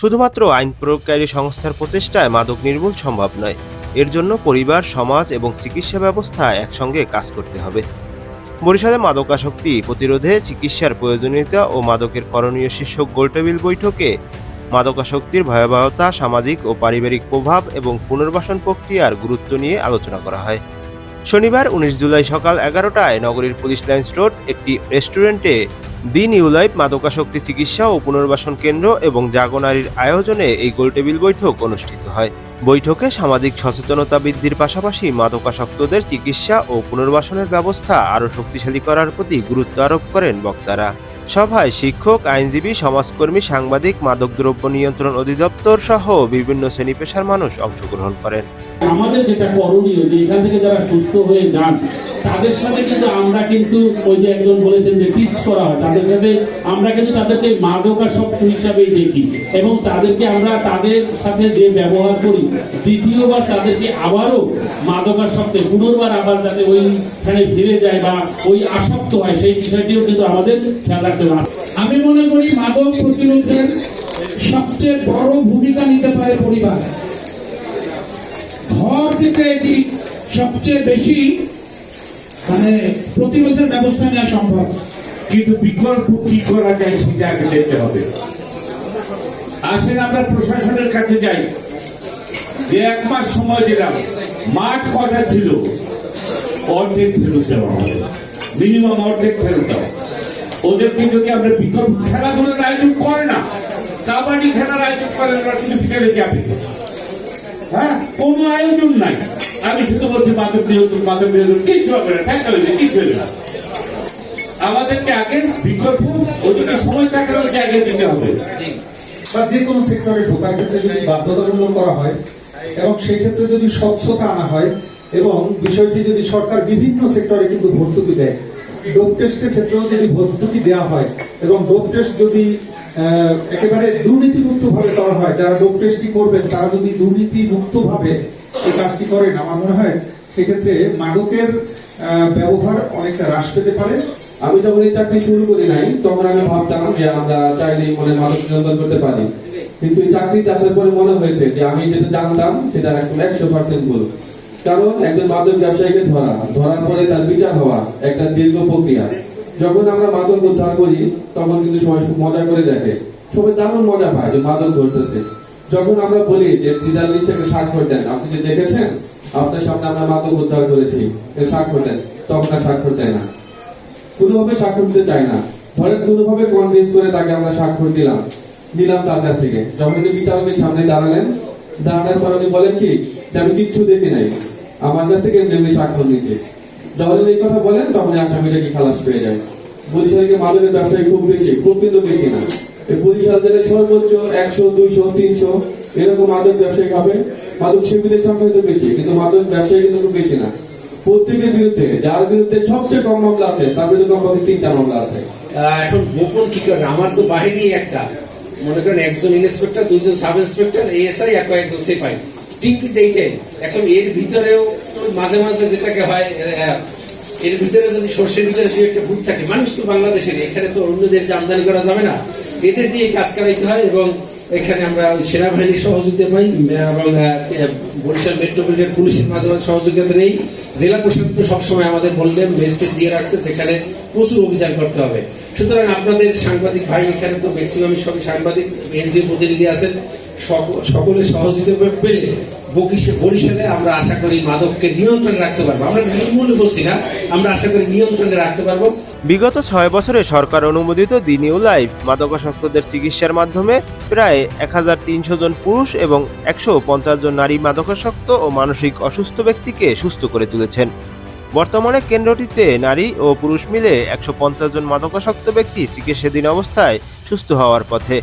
শুধুমাত্র আইন প্রয়োগকারী সংস্থার প্রচেষ্টায় মাদক নির্মূল সম্ভব নয়। এর জন্য পরিবার, সমাজ এবং চিকিৎসা ব্যবস্থা একসঙ্গে কাজ করতে হবে। বরিশালে মাদকাসক্তি প্রতিরোধে চিকিৎসার প্রয়োজনীয়তা ও মাদকের করণীয় শীর্ষক গোলটেবিল বৈঠকে মাদকাসক্তির ভয়াবহতা, সামাজিক ও পারিবারিক প্রভাব এবং পুনর্বাসন প্রক্রিয়ার গুরুত্ব নিয়ে আলোচনা করা হয়। শনিবার উনিশ জুলাই সকাল এগারোটায় নগরীর পুলিশ লাইন্স রোড একটি রেস্টুরেন্টে দি নিউ লাইফ মাদকাসক্তি চিকিৎসা ও পুনর্বাসন কেন্দ্র এবং জাগনারীর আয়োজনে এই গোলটেবিল বৈঠক অনুষ্ঠিত হয়। বৈঠকে সামাজিক সচেতনতা বৃদ্ধির পাশাপাশি মাদকাসক্তদের চিকিৎসা ও পুনর্বাসনের ব্যবস্থা আরও শক্তিশালী করার প্রতি গুরুত্ব আরোপ করেন বক্তারা। সভায় শিক্ষক, আইনজীবী, সমাজকর্মী, সাংবাদিক, মাদকদ্রব্য নিয়ন্ত্রণ অধিদপ্তর সহ বিভিন্ন শ্রেণি পেশার মানুষ অংশগ্রহণ করেন। আমাদের যেটা করণীয় যে এখান থেকে যারা সুস্থ হয়ে যান, তাদের সাথে কিন্তু আমরা কিন্তু ওই যে একজন বলেছেন যে টিচ করা হয়, তাদের সাথে আমরা কিন্তু তাদেরকে মাদকাসক্ত হিসাবেই দেখি এবং তাদেরকে আমরা তাদের সাথে যে ব্যবহার করি, দ্বিতীয়বার তাদেরকে আবারও মাদকাসক্তে, পুনর্বার আবার যাতে ওইখানে ফিরে যায় বা ওই আসক্ত হয়, সেই বিষয়টিও কিন্তু আমাদের খেয়াল রাখতে হবে আমি মনে করি মাদক প্রতিরোধের সবচেয়ে বড় ভূমিকা নিতে পারে পরিবার। ঘর থেকে এটি সবচেয়ে বেশি মানে প্রতিরোধের ব্যবস্থা নেওয়া সম্ভব। কিন্তু বিকল্প কি করা যায় সেটা আগে দেখতে হবে। আসেন আমরা প্রশাসনের কাছে যাই। যে এক মাস সময় দিলাম, মাঠ কটা ছিল? অর্ধেক ফেরত দেওয়া হবে। মিনিমাম অর্ধেক ফেরত দেওয়া ওদেরকে যদি আমরা বিকল্প খেলাধুলার আয়োজন করে না, কাবাডি খেলার আয়োজন করে ওরা কিন্তু বিকেলে যাবে। হ্যাঁ? কোনো আয়োজন নাই। আমি শুধু বলছি মাদক নিয়ন্ত্রণ মাদক নিয়ন্ত্রণ কিছু হবে না, ঠেকা হয়েছে কিছু হবে না। আমাদেরকে আগে বিকল্প ওদিকে সময় ওই জায়গায় দিতে হবে। বা যে কোনো সেক্টরে ঢোকার ক্ষেত্রে যদি বাধ্যতামূলক করা হয়, এবং সেই ক্ষেত্রে যদি স্বচ্ছতা আনা হয়, এবং বিষয়টি যদি সরকার বিভিন্ন সেক্টরে কিন্তু ভর্তুকি দেয় ডোপ টেস্টের ক্ষেত্রেও যদি ভর্তুকি দেওয়া হয় এবং ডোপ টেস্ট যদি একেবারে দুর্নীতিমুক্ত ভাবে করা হয়, যারা ডোপ টেস্টটি করবেন, তারা যদি দুর্নীতি মুক্ত ভাবে এই কাজটি করেন, আমার মনে হয় সেক্ষেত্রে মাদকের ব্যবহার অনেকটা হ্রাস পেতে পারে। আমি যখন এই চাকরি শুরু করি নাই, তখন আমি ভাবতাম যে আমরা চাইলেই মনে মাদক নিয়ন্ত্রণ করতে পারি। কিন্তু এই চাকরিতে আসার পরে মনে হয়েছে যে আমি যেটা জানতাম, সেটা একদম একশো পার্সেন্ট ভুল। কারণ একজন মাদক ব্যবসায়ীকে ধরা, ধরার পরে তার বিচার হওয়া একটা দীর্ঘ প্রক্রিয়া। যখন আমরা মাদক উদ্ধার করি, তখন কিন্তু সবাই মজা করে দেখে। সবাই দারুণ মজা পায় যে মাদক ধরতেছে। যখন আমরা বলি যে সিজার লিস্টটাকে স্বাক্ষর দেন, আপনি যে দেখেছেন? আপনার সামনে আমরা মাদক উদ্ধার করেছি স্বাক্ষর দেন। তখন আর স্বাক্ষর দেয় না। কোনোভাবে স্বাক্ষর দিতে চায় না। ধরেন কোনোভাবে কনভিন্স করে তাকে আমরা স্বাক্ষর দিলাম। নিলাম তার কাছ থেকে। যখন তিনি বিচারকের সামনে দাঁড়ালেন, দাঁড়ানোর পর উনি বলেন কি আমি কিচ্ছু দেখি নাই। আমার কাছ থেকে এমনি স্বাক্ষর নিচ্ছে যখন এই কথা বলেন তখন এই আসামিটা কি খালাস পেয়ে যায়। বরিশালকে মাদকের ব্যবসায়ী খুব বেশি, খুব কিন্তু বেশি না। বরিশাল জেলায় সর্বোচ্চ একশো, দুইশো, তিনশো এরকম মাদক ব্যবসায়ী হবে মাদক সেবীদের সংখ্যা কিন্তু বেশি, কিন্তু মাদক ব্যবসায়ী কিন্তু খুব বেশি না। প্রত্যেকের বিরুদ্ধে, যার বিরুদ্ধে সবচেয়ে কম মামলা আছে, তার বিরুদ্ধে কমপক্ষে তিনটা মামলা আছে। এখন গোপন কি করে আমার তো বাহিনী একটা। মনে করেন একজন ইন্সপেক্টর দুজন সাব ইন্সপেক্টর এএসআই এক একজন সিপাই এইটাই এখন এর ভিতরেও তো মাঝে মাঝে যেটাকে হয় এর ভিতরে যদি সর্ষের ভিতরে একটা ভূত থাকে, মানুষ তো বাংলাদেশের, এখানে তো অন্য আমদানি করা যাবে না। এদের দিয়ে কাজ করাইতে হয় এবং এখানে আমরা সেনাবাহিনীর সহযোগিতা পাই এবং বরিশাল মেট্রোপলিটন পুলিশের মাঝে মাঝে সহযোগিতা নেই। জেলা প্রশাসন তো সবসময় আমাদের বললেন মেজিস্ট্রেট দিয়ে রাখছে সেখানে প্রচুর অভিযান করতে হবে। সুতরাং আপনাদের সাংবাদিক ভাই এখানে তো ম্যাক্সিমাম সব সাংবাদিক, এনজিও প্রতিনিধি আছেন। সক- সকলের সহযোগিতা পেলে বকিশে বরিশালে আমরা আশা করি মাদককে নিয়ন্ত্রণে রাখতে পারব। আমরা নির্মূলে বলছি না? আমরা আশা করি নিয়ন্ত্রণে রাখতে পারব। বিগত ছয় বছরে সরকার অনুমোদিত দি নিউ লাইফ মাদকাসক্তদের চিকিৎসার মাধ্যমে প্রায় এক হাজার তিনশো জন পুরুষ এবং একশো পঞ্চাশ জন নারী মাদকাসক্ত ও মানসিক অসুস্থ ব্যক্তিকে সুস্থ করে তুলেছেন। বর্তমানে কেন্দ্রটিতে নারী ও পুরুষ মিলে একশো পঞ্চাশ জন মাদকাসক্ত ব্যক্তি চিকিৎসাধীন অবস্থায় সুস্থ হওয়ার পথে।